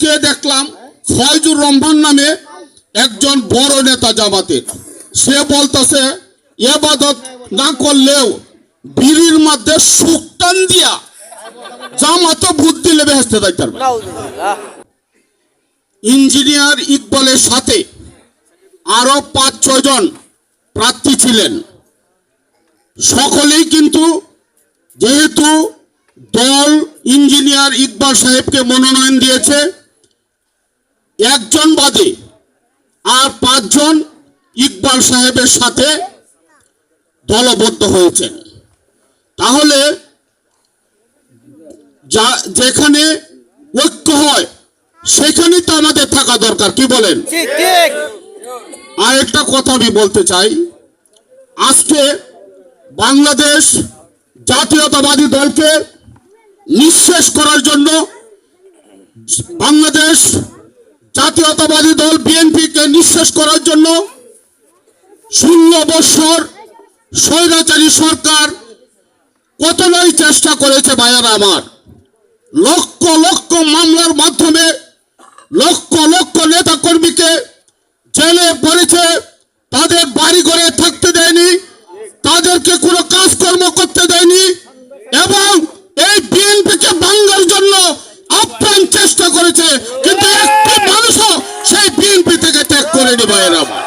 আজকে দেখলাম ফয়জুর রহমান নামে একজন বড় নেতা জামাতের সে বলতেছে, এবাদত না করলেও বিড়ির মধ্যে সুকটান দিয়া জামাত ভূত দিলে বেহেস্তে যাইতে পারবে ইঞ্জিনিয়ার ইকবলের সাথে আরও পাঁচ, ছয় জন প্রার্থী ছিলেন। সকলেই কিন্তু যেহেতু দল ইঞ্জিনিয়ার ইকবাল সাহেবকে মনোনয়ন দিয়েছে একজন বাদে আর পাঁচজন ইকবাল সাহেবের সাথে দলবদ্ধ হয়েছেন তাহলে যা যেখানে ঐক্য হয় সেখানেই তো আমাদের থাকা দরকার কি বলেন? আর একটা কথা আমি বলতে চাই আজকে বাংলাদেশ জাতীয়তাবাদী দলকে নিঃশেষ করার জন্য বাংলাদেশ জাতীয়তাবাদী দল বিএনপিকে নিঃশেষ করার জন্য ষোলো বৎসর স্বৈরাচারী সরকার কত নয় চেষ্টা করেছে ভাইয়ারা আমার? লক্ষ লক্ষ মামলার মাধ্যমে লক্ষ লক্ষ নেতা কর্মীকে জেলে পড়েছে। তাদের বাড়ি ঘরে থাকতে দেয়নি। তাদেরকে কোনো কাজকর্ম করতে দেয়নি। এবং এই বিএনপিকে ভাঙ্গার জন্য আপ্রাণ চেষ্টা করেছে কিন্তু একটি মানুষও সেই বিএনপি থেকে ত্যাগ করেনি ভাইয়েরা আমার।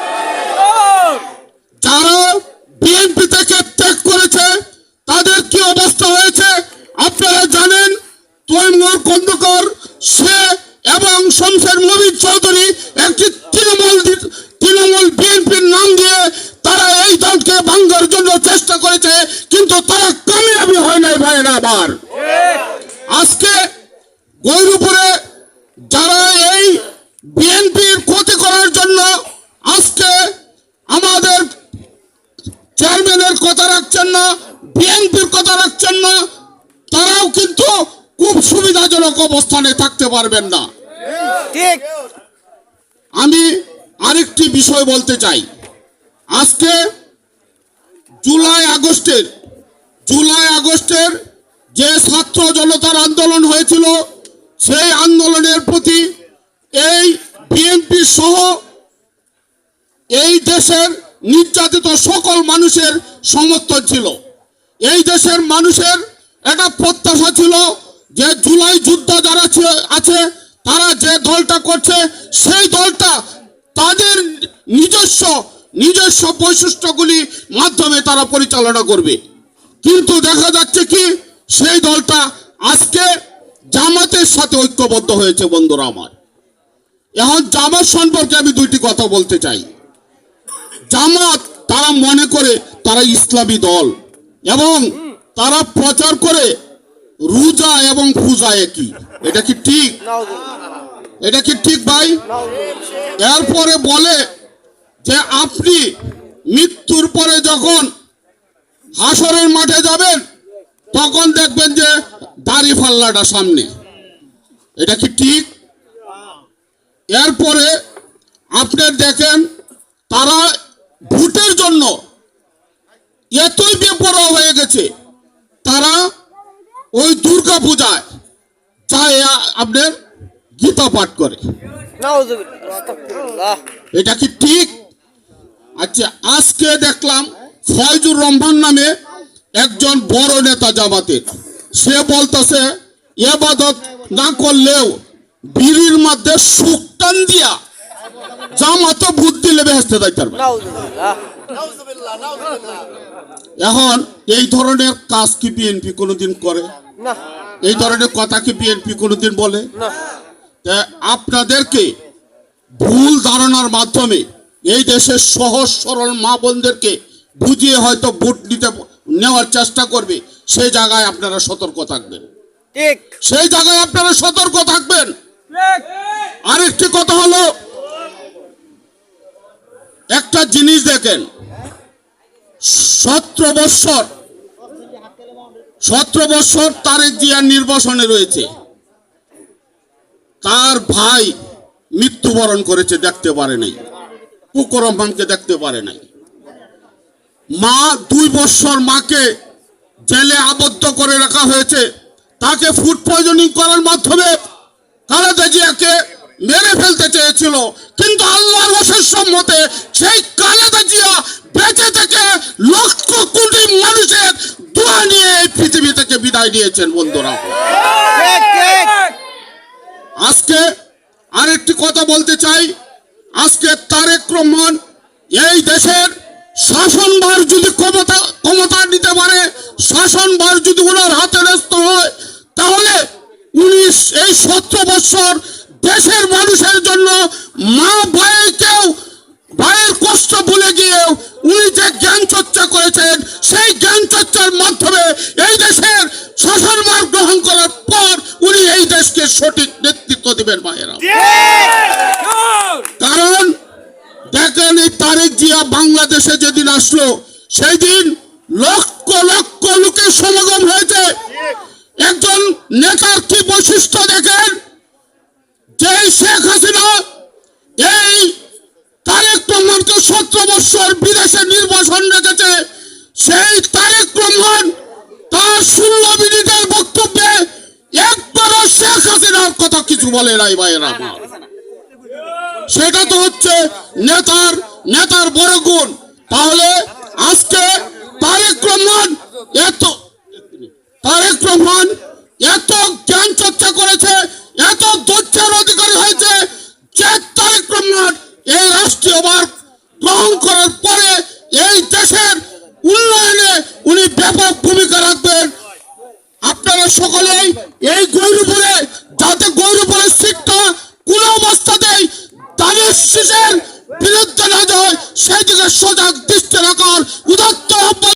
যারা বিএনপি থেকে ত্যাগ করেছে, তাদের কি অবস্থা হয়েছে আপনারা জানেন, তৈমুর কন্দুকর সে এবং শমশের মবিন চৌধুরী একটি তৃণমূল তৃণমূল বিএনপির নাম দিয়ে তারা এই দলকে ভাঙ্গার জন্য চেষ্টা করেছে, কিন্তু তারা কামিয়াবি হয় নাই ভাইয়েরা আবার আজকে গৌরপুরে যারা এই বিএনপির ক্ষতি করার জন্য আজকে আমাদের চেয়ারম্যানের কথা রাখছেন না বিএনপির কথা রাখছেন না তারাও কিন্তু খুব সুবিধাজনক অবস্থানে থাকতে পারবেন না। ঠিক। আমি আরেকটি বিষয় বলতে চাই। আজকে জুলাই আগস্টের জুলাই আগস্টের যে ছাত্র জনতার আন্দোলন হয়েছিল সেই আন্দোলনের প্রতি এই বিএনপি সহ এই দেশের নির্যাতিত সকল মানুষের সমর্থন ছিল। এই দেশের মানুষের একটা প্রত্যাশা ছিল যে জুলাই যুদ্ধ যারা আছে, তারা যে দলটা করছে, সেই দলটা তাদের নিজস্ব নিজস্ব বৈশিষ্ট্যগুলি মাধ্যমে তারা পরিচালনা করবে। কিন্তু দেখা যাচ্ছে কি, সেই দলটা আজকে জামাতের সাথে ঐক্যবদ্ধ হয়েছে, বন্ধুরা আমার। এখন জামাত সম্পর্কে আমি দুইটি কথা বলতে চাই। জামাত তারা মনে করে তারা ইসলামী দল। এবং তারা প্রচার করে, রুজা এবং পূজা একই এটা কি ঠিক? এটা কি ঠিক ভাই? এরপরে বলে যে আপনি মৃত্যুর পরে যখন হাসরের মাঠে যাবেন, তখন দেখবেন যে দাড়ি ফাল্লাটা সামনে। এটা কি ঠিক? এরপরে আপনি দেখেন তারা ভোটের জন্য এতই বেপরোয়া হয়ে গেছে তারা ওই দুর্গা পূজায় যায় আপনার গীতা পাঠ করে। এটা কি ঠিক? আচ্ছা আজকে দেখলাম ফয়জুর রহমান নামে একজন বড় নেতা জামাতের। সে বলতেছে এবাদত না করলেও বিড়ির মধ্যে সুক্তান দিয়া জামাত ভূত দিলে বেহেস্তে যাইতে পারবে। এখন এই ধরনের কাজ কি বিএনপি কোনোদিন করে? এই ধরনের কথা কি বিএনপি কোনোদিন বলে? আপনাদেরকে ভুল ধারণার মাধ্যমে এই দেশের সহজ সরল মা বোনদেরকে বুঝিয়ে হয়তো ভোট নিতে নেওয়ার চেষ্টা করবে সেই জায়গায় আপনারা সতর্ক থাকবেন। সেই জায়গায় আপনারা সতর্ক থাকবেন। আরেকটি কথা হলো একটা জিনিস দেখেন, সতেরো বৎসর সতেরো বৎসর তারেক জিয়ার নির্বাসনে রয়েছে। তার ভাই মৃত্যুবরণ করেছে, দেখতে পারে নাই। পুকুর রহমানকে দেখতে পারে নাই। মা দুই বৎসর মাকে জেলে আবদ্ধ করে রাখা হয়েছে। তাকে ফুড পয়জনিং করার মাধ্যমে খালেদা জিয়া জিয়াকে মেরে ফেলতে চেয়েছিল। কিন্তু আল্লাহর অশেষ সম্মতে সেই খালেদা জিয়া বেঁচে থেকে লক্ষ কোটি মানুষের দোয়া নিয়ে এই পৃথিবী থেকে বিদায় নিয়েছেন বন্ধুরা। আজকে আরেকটি কথা বলতে চাই। আজকে তারেক রহমান এই দেশের শাসনভার যদি ক্ষমতা ক্ষমতা নিতে পারে, শাসনভার যদি ওনার হাতে ন্যস্ত হয়, তাহলে উনি এই সতেরো বছর দেশের মানুষের জন্য দেখেন এই তারেক জিয়া বাংলাদেশে যেদিন আসলো সেই দিন লক্ষ লক্ষ লোকের সমাগম হয়েছে। একজন নেতার কি বৈশিষ্ট্য দেখেন? যে শেখ হাসিনা এই তারেক রহমানকে সতেরো বৎসর বিদেশে নির্বাসন রেখেছে, সেই তারেক রহমান তার ষোলো মিনিটের বক্তব্যে একবারও শেখ হাসিনার কথা কিছু বলে নাই ভাইয়েরা আমার। সেটা তো হচ্ছে নেতার নেতার বড় গুণ। তাহলে আজকে তারেক রহমান এত, তারেক রহমান এত জ্ঞান চর্চা করেছে, এত দক্ষের অধিকারী হয়েছে যে তারেক রহমান এই রাষ্ট্রীয়বার গ্রহণ করার পরে এই দেশের উন্নয়নে উনি ব্যাপক ভূমিকা রাখবেন। আপনারা সকলেই এই গৌরব